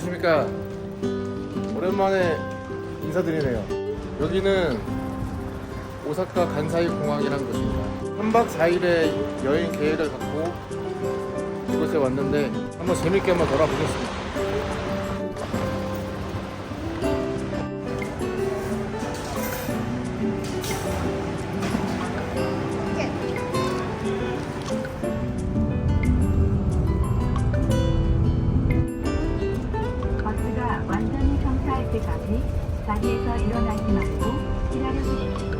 안녕하십니까. 오랜만에 인사드리네요. 여기는 오사카 간사이 공항이라는 곳입니다. 3박 4일의 여행 계획을 갖고 이곳에 왔는데 한번 재밌게 한번 돌아보겠습니다. 자리에서 일어나지 말고 기다려 주십시오.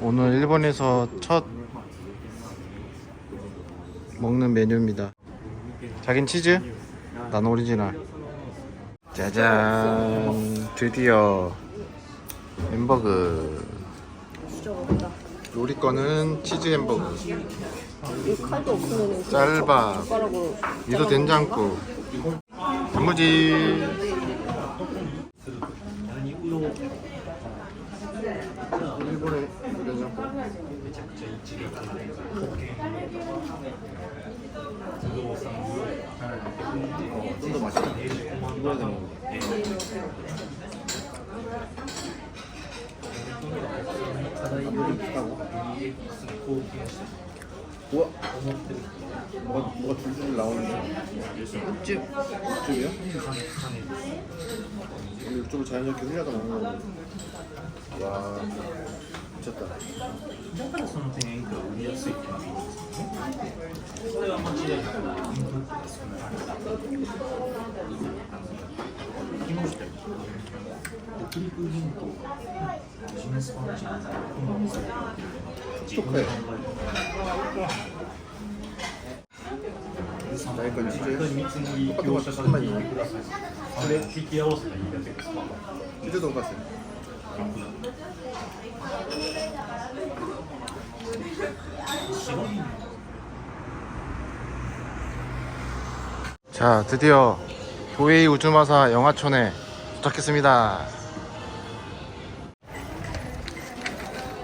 오늘 일본에서 첫 먹는 메뉴입니다. 자긴 치즈, 난 오리지널. 짜잔, 드디어 햄버거. 우리 거는 치즈 햄버거, 이 칼도 없으면 쌀밥, 숟가락으로 미소 된장국, 단무지. 일본의 된장국. 좀더 맛있다. 우와 뭐가, 뭐가 줄줄 나오는데? 육즙 육즙이요? 근데 육즙을 자연스럽게 흘려서 먹는 거와 미쳤다. だ 스토커에 나 이건 치즈 똑같은 거 잠깐만 이거 그래 치즈 돈가스 자 드디어 도웨이 우주마사 영화촌에 도착했습니다.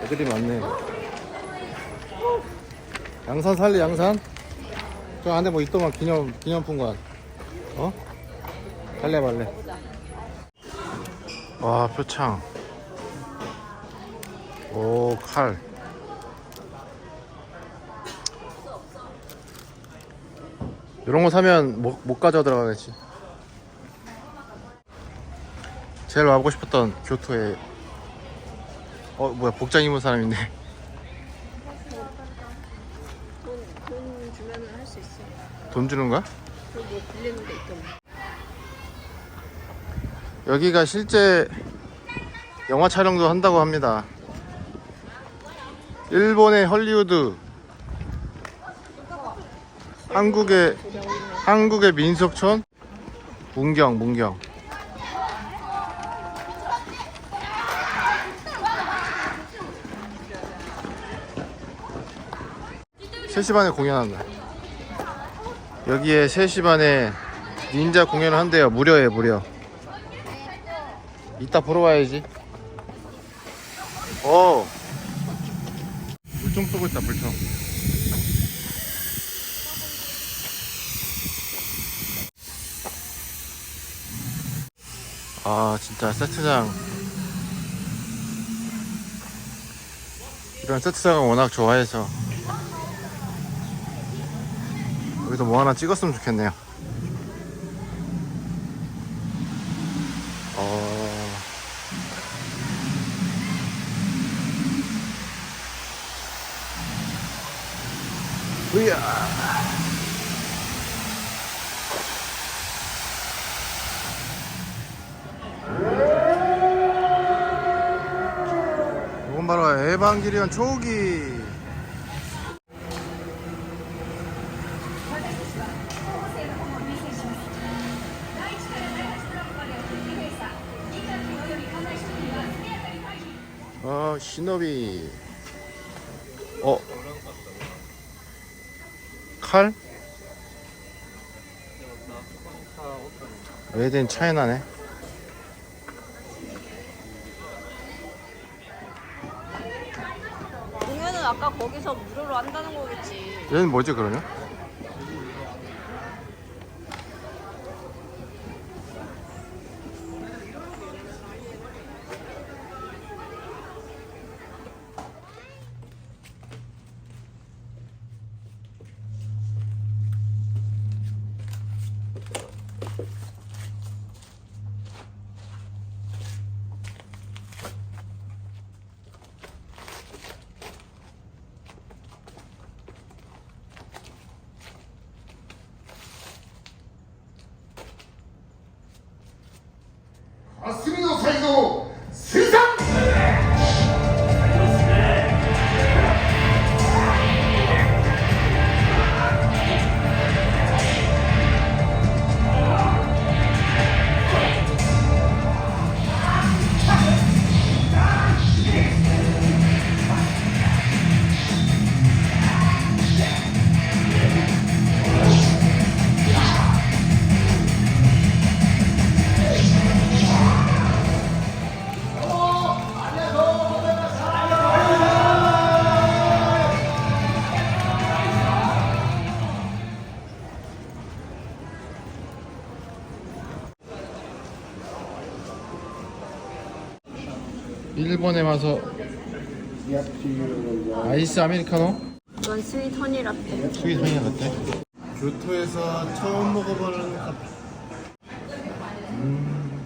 애들이 많네. 양산 살래 양산? 저 안에 뭐 있더만 기념 기념품관 어? 갈래 말래? 와 표창. 오칼. 이런 거 사면 못, 못 가져 들어가겠지 제일 와보고 싶었던 교토에 어 뭐야 복장 입은 사람 있네 돈, 주는 거야? 여기가 실제 영화 촬영도 한다고 합니다. 일본의 헐리우드, 한국의 한국의 민속촌, 문경, 문경. 세시 반에 공연한다. 여기에 3시 반에 닌자 공연을 한대요. 무료에 무료. 이따 보러 와야지. 어. 물총 쏘고 있다, 물총. 아, 진짜 세트장. 이런 세트장을 워낙 좋아해서. 여기서 뭐 하나 찍었으면 좋겠네요. 어... 으야. 바로 에반게리온 초기. 시너비 어 칼? 메이든 차이나네 공연은 아까 거기서 무료로 한다는 거겠지 얘는 뭐지 그러면? 일본에 와서 아이스 아메리카노? 이건 스윗 허니 라떼. 스윗 향이 같대. 교토에서 처음 먹어보는 커피. 음,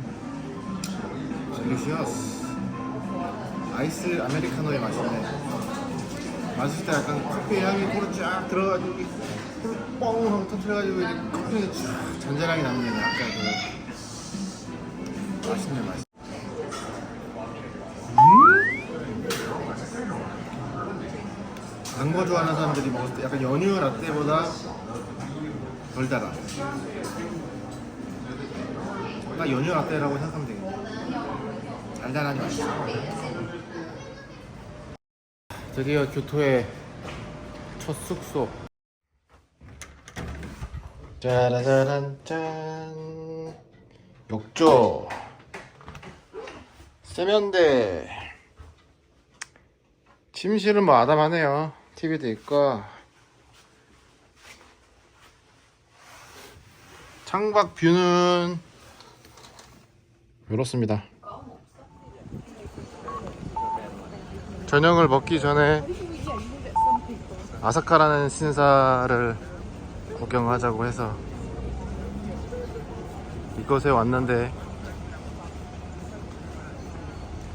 델리시어스. 아이스 아메리카노의 맛이네. 마실 때 약간 커피 향이 코로 쫙 들어가지고 뻥 하고 터트려가지고 이제 커피가 쫙 잔잔하게 남는 약간 그 맛있네 맛있. 단 거 좋아하는 사람들이 먹었을 때 약간 연유 라떼보다 덜 달아. 딱 연유 라떼라고 생각하면 되겠네. 달달한 맛. 드디어 교토의 첫 숙소. 짜라자란 짠. 욕조. 세면대. 침실은 뭐 아담하네요. TV도 있고. 창밖 뷰는 이렇습니다. 저녁을 먹기 전에 아사카라는 신사를 구경하자고 해서 이곳에 왔는데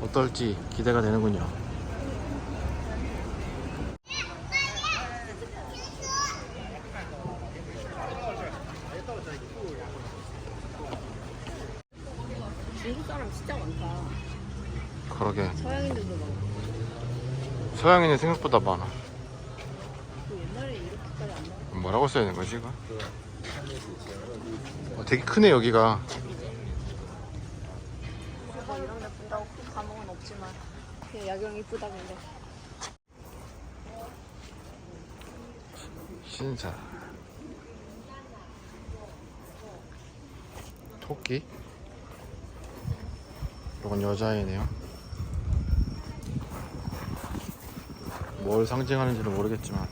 어떨지 기대가 되는군요. 사람 진짜 많다. 그러게 서양인들도 많고. 서양인이 생각보다 많아. 그 옛날에 이렇게까지 안 나와. 뭐라고 써야 되는 거지 이거? 어, 되게 크네 여기가. 뭐 이런 데 본다고 큰 감흥은 없지만 그냥 야경 이쁘다 근데. 신사. 토끼? 이건 여자애네요. 뭘 상징하는지는 모르겠지만.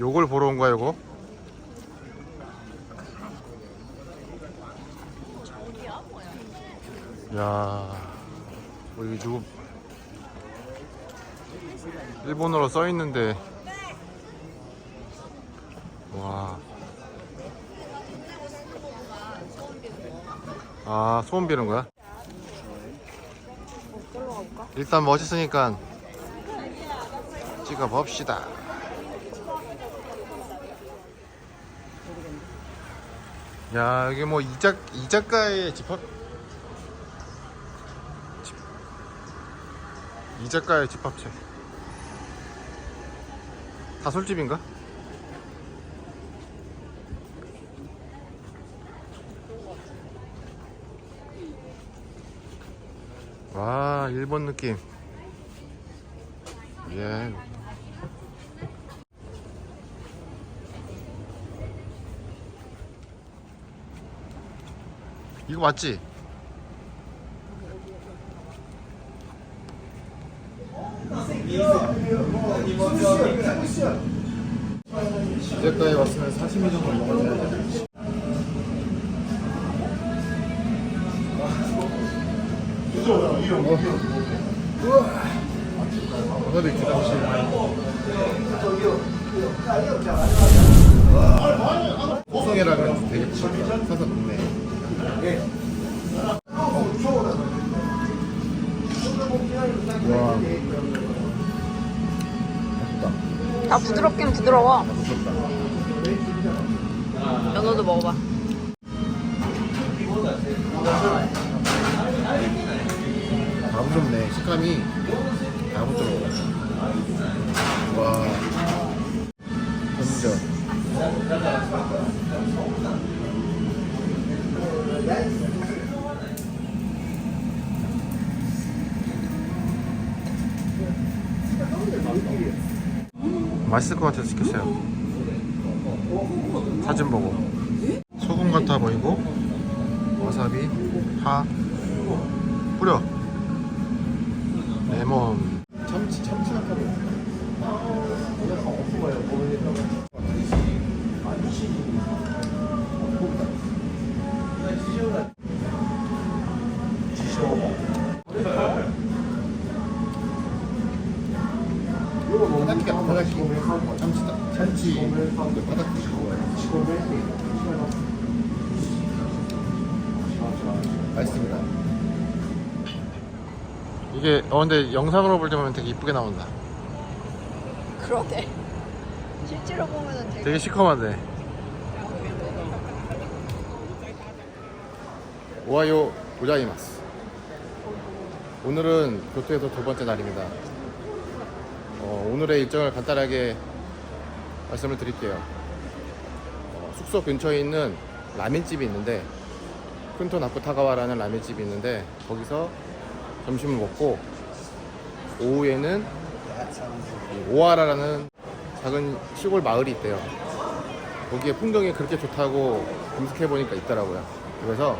요걸 보러 온 거야, 요거? 야, 뭐 이게 누구 일본어로 써 있는데 와. 아, 소원 비는 거야? 일단 멋있으니까 찍어 봅시다. 야, 이게 뭐 이작 이작가의 집합 집- 이작가의 집합체. 다 술집인가? 와 일본 느낌. 예. 이거 맞지? 이제까지 왔으면 40미 정도 먹어야 돼. 호성이라면 되게 치다 사서 동네 와 맛있다 다 부드럽긴 부드러워. 무섭다 연어도 먹어봐. 식감이 다 부드러워 와. 완전 맛있을 것 같아서 시켰어요. 사진 보고. 소금 같아 보이고. 와사비 파. 뿌려 레몬 참치 참치 바닥기 바닥기 참치다 참치 그 바닥기 맛있습니다 이게 어 근데 영상으로 볼 때 보면 되게 이쁘게 나온다 그러네. 실제로 보면은 되게. 되게 시커먼데 오하요 고자이마스 오늘은 교토에서 두 번째 날입니다 어, 오늘의 일정을 간단하게 말씀을 드릴게요 어, 숙소 근처에 있는 라면집이 있는데 쿤토 나쿠타가와라는 라면집이 있는데 거기서 점심을 먹고 오후에는 이 오하라라는 작은 시골 마을이 있대요. 거기에 풍경이 그렇게 좋다고 검색해 보니까 있더라고요. 그래서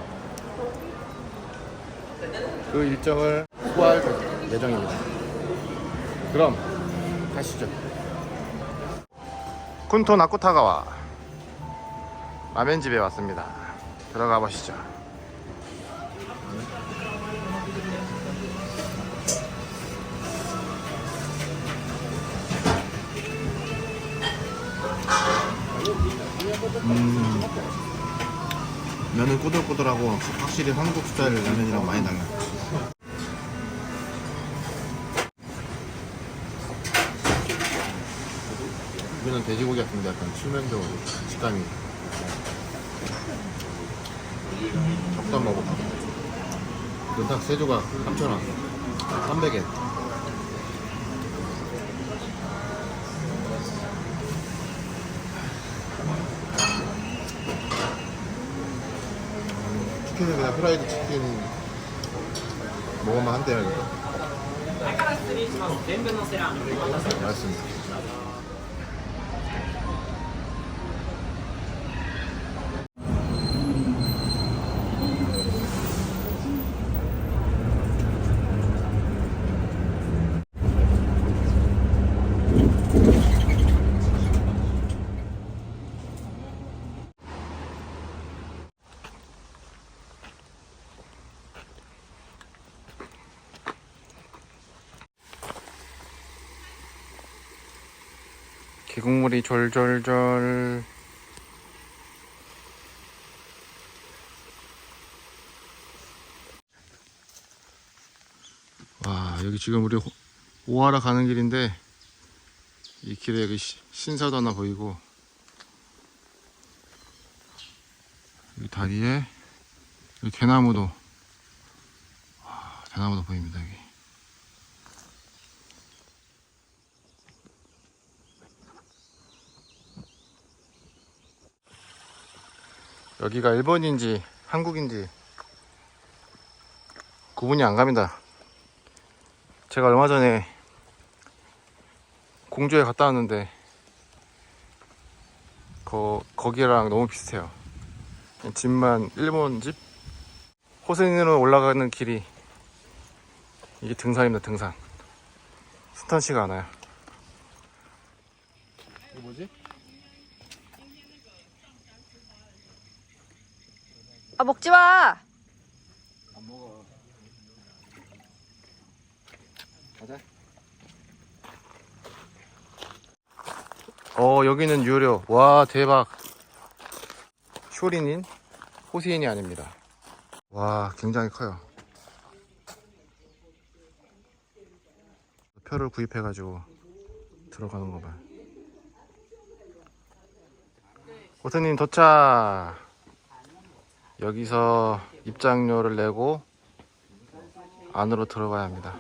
그 일정을 소화할 예정입니다. 그럼 가시죠. 쿤토 나쿠타가와 라면집에 왔습니다. 들어가 보시죠. 면은 꼬들꼬들하고 확실히 한국 스타일 라면이랑 많이 달라요. 이거는 돼지고기 같은데 약간 칠면적으로 식감이 적당 먹어봐. 이건 딱 세조가 3,000원 300엔 치킨은 그냥 프라이드 치킨 먹으면 한대요 이거. 맛있습니다 계곡물이 졸졸졸. 와 여기 지금 우리 호- 오하라 가는 길인데 이 길에 여기 시- 신사도 하나 보이고. 여기 다리에 여기 대나무도. 와 대나무도 보입니다 여기 여기가 일본인지 한국인지 구분이 안 갑니다. 제가 얼마 전에 공주에 갔다 왔는데 거, 거기랑 너무 비슷해요. 집만 일본 집? 호세니로 올라가는 길이 이게 등산입니다 등산 스탄치가 않아요 이거 뭐지? 아 먹지 마. 안 먹어. 가자. 어 여기는 유료. 와 대박. 쇼린인 호세인이 아닙니다. 와 굉장히 커요. 표를 구입해가지고 들어가는 거 봐. 호세님 도착. 여기서 입장료를 내고 안으로 들어가야 합니다.